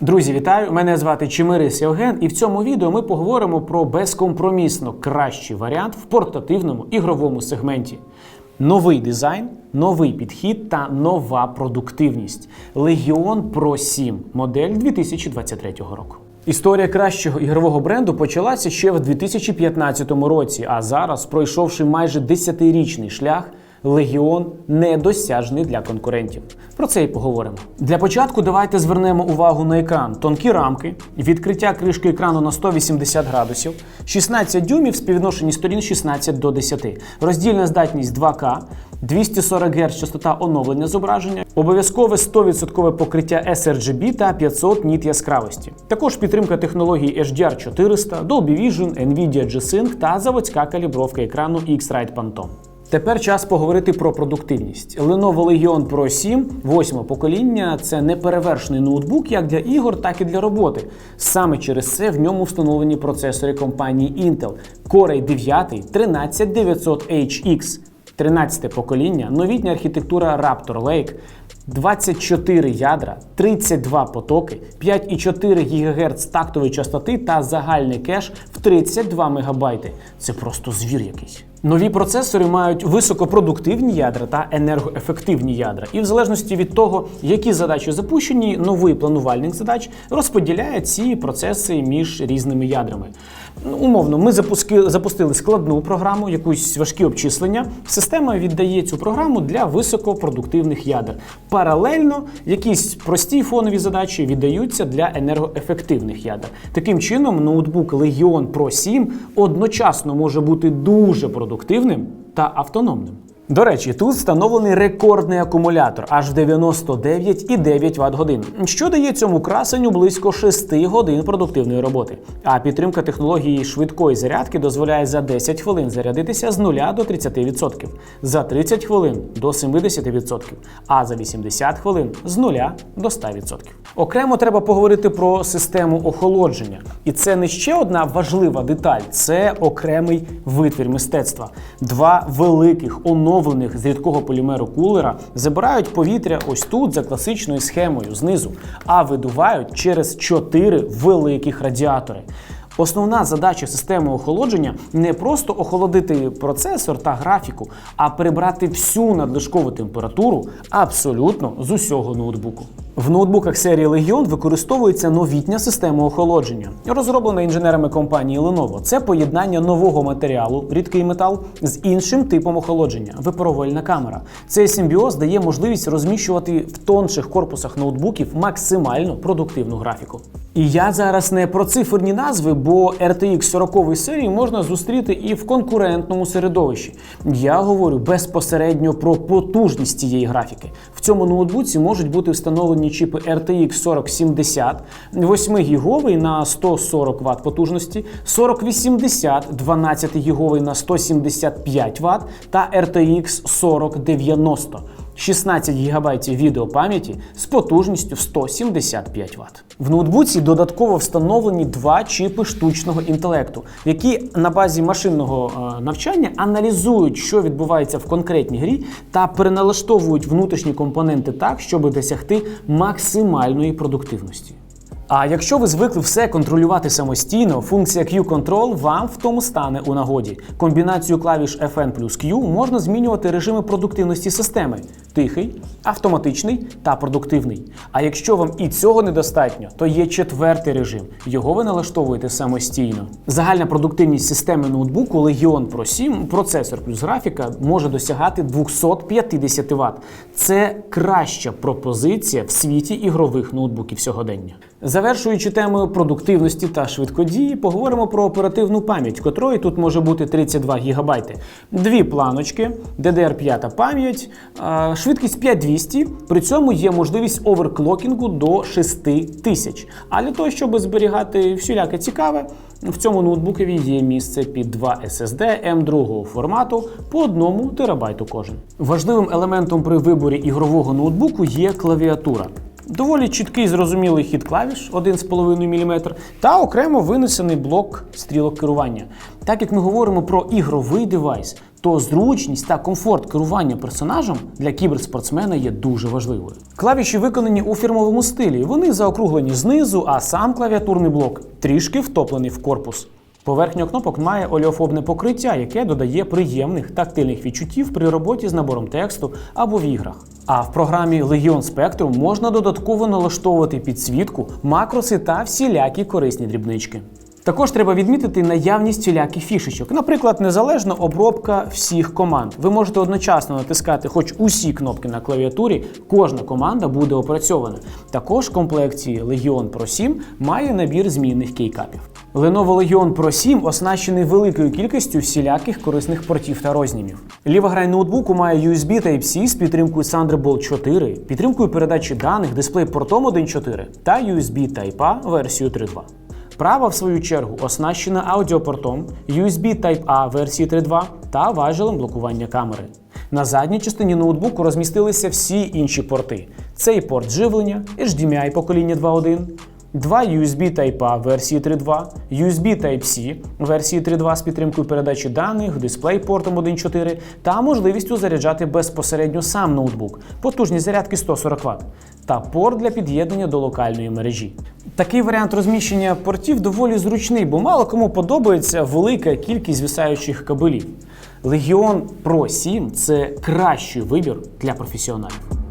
Друзі, вітаю! Мене звати Чимирис Євген, і в цьому відео ми поговоримо про безкомпромісно кращий варіант в портативному ігровому сегменті. Новий дизайн, новий підхід та нова продуктивність. Legion Pro 7 модель 2023 року. Історія кращого ігрового бренду почалася ще в 2015 році, а зараз, пройшовши майже 10-річний шлях, Легіон недосяжний для конкурентів. Про це і поговоримо. Для початку давайте звернемо увагу на екран. Тонкі рамки, відкриття кришки екрану на 180 градусів, 16 дюймів співвідношенні сторін 16 до 10, роздільна здатність 2К, 240 Гц частота оновлення зображення, обов'язкове 100% покриття sRGB та 500 ніт яскравості. Також підтримка технологій HDR 400, Dolby Vision, Nvidia G-Sync та заводська калібровка екрану X-Rite Phantom. Тепер час поговорити про продуктивність. Lenovo Legion Pro 7 восьмого покоління це неперевершений ноутбук як для ігор, так і для роботи. Саме через це в ньому встановлені процесори компанії Intel Core i 9 13900HX, 13 покоління, новітня архітектура Raptor Lake, 24 ядра, 32 потоки, 5,4 ГГц тактової частоти та загальний кеш в 32 МБ. Це просто звір якийсь. Нові процесори мають високопродуктивні ядра та енергоефективні ядра. І в залежності від того, які задачі запущені, новий планувальник задач розподіляє ці процеси між різними ядрами. Умовно, ми запуски, запустили складну програму, якусь важкі обчислення. Система віддає цю програму для високопродуктивних ядер. Паралельно якісь прості фонові задачі віддаються для енергоефективних ядер. Таким чином, ноутбук Legion Pro 7 одночасно може бути дуже продуктивним та автономним. До речі, тут встановлений рекордний акумулятор аж в 99,9 Вт годин, що дає цьому красенню близько 6 годин продуктивної роботи. А підтримка технології швидкої зарядки дозволяє за 10 хвилин зарядитися з 0 до 30%, за 30 хвилин до 70%, а за 80 хвилин з 0 до 100%. Окремо треба поговорити про систему охолодження. І це не ще одна важлива деталь, це окремий витвір мистецтва. Два великих оновлених з рідкого полімеру кулера забирають повітря ось тут за класичною схемою знизу, а видувають через чотири великих радіатори. Основна задача системи охолодження не просто охолодити процесор та графіку, а прибрати всю надлишкову температуру абсолютно з усього ноутбуку. В ноутбуках серії Legion використовується новітня система охолодження, розроблена інженерами компанії Lenovo. Це поєднання нового матеріалу, рідкий метал, з іншим типом охолодження випаровувальна камера. Цей симбіоз дає можливість розміщувати в тонших корпусах ноутбуків максимально продуктивну графіку. І я зараз не про циферні назви, бо RTX 40 серії можна зустріти і в конкурентному середовищі. Я говорю безпосередньо про потужність цієї графіки. В цьому ноутбуці можуть бути встановлені чіпи RTX 4070, 8 гіговий на 140 Вт потужності, 4080, 12 гіговий на 175 Вт та RTX 4090. 16 ГБ відеопам'яті з потужністю в 175 Вт. В ноутбуці додатково встановлені два чіпи штучного інтелекту, які на базі машинного е, навчання аналізують, що відбувається в конкретній грі, та переналаштовують внутрішні компоненти так, щоб досягти максимальної продуктивності. А якщо ви звикли все контролювати самостійно, функція Q-Control вам в тому стане у нагоді. Комбінацію клавіш FN плюс Q можна змінювати режими продуктивності системи: тихий, автоматичний та продуктивний. А якщо вам і цього недостатньо, то є четвертий режим. Його ви налаштовуєте самостійно. Загальна продуктивність системи ноутбуку Legion Pro 7, процесор плюс графіка, може досягати 250 Вт. Це краща пропозиція в світі ігрових ноутбуків сьогодення. Завершуючи тему продуктивності та швидкодії, поговоримо про оперативну пам'ять, котрої тут може бути 32 ГБ. Дві планочки, DDR5 пам'ять, швидкість 5200, при цьому є можливість оверклокінгу до 6000. А для того, щоб зберігати всіляке цікаве, в цьому ноутбукові є місце під два SSD M2 формату по 1 терабайту кожен. Важливим елементом при виборі ігрового ноутбуку є клавіатура. Доволі чіткий зрозумілий хід клавіш 1,5 мм та окремо винесений блок стрілок керування. Так як ми говоримо про ігровий девайс, то зручність та комфорт керування персонажем для кіберспортсмена є дуже важливою. Клавіші виконані у фірмовому стилі. Вони заокруглені знизу, а сам клавіатурний блок трішки втоплений в корпус. Поверхня кнопок має олеофобне покриття, яке додає приємних тактильних відчуттів при роботі з набором тексту або в іграх. А в програмі Legion Spectrum можна додатково налаштовувати підсвітку, макроси та всілякі корисні дрібнички. Також треба відмітити наявність всіляких фішечок. Наприклад, незалежна обробка всіх команд. Ви можете одночасно натискати хоч усі кнопки на клавіатурі, кожна команда буде опрацьована. Також в комплекції Legion Pro 7 має набір змінних кейкапів. Lenovo Legion Pro 7 оснащений великою кількістю всіляких корисних портів та рознімів. Ліва грань ноутбуку має USB Type-C з підтримкою Thunderbolt 4, підтримкою передачі даних дисплей-портом 1.4 та USB Type-A версію 3.2. Права, в свою чергу, оснащена аудіопортом USB Type-A версії 3.2 та важелем блокування камери. На задній частині ноутбуку розмістилися всі інші порти. Цей порт живлення, HDMI покоління 2.1, два USB Type-A версії 3.2, USB Type-C версії 3.2 з підтримкою передачі даних, дисплей портом 1.4 та можливістю заряджати безпосередньо сам ноутбук, потужність зарядки 140 Вт, та порт для під'єднання до локальної мережі. Такий варіант розміщення портів доволі зручний, бо мало кому подобається велика кількість звисаючих кабелів. Legion Pro 7 це кращий вибір для професіоналів.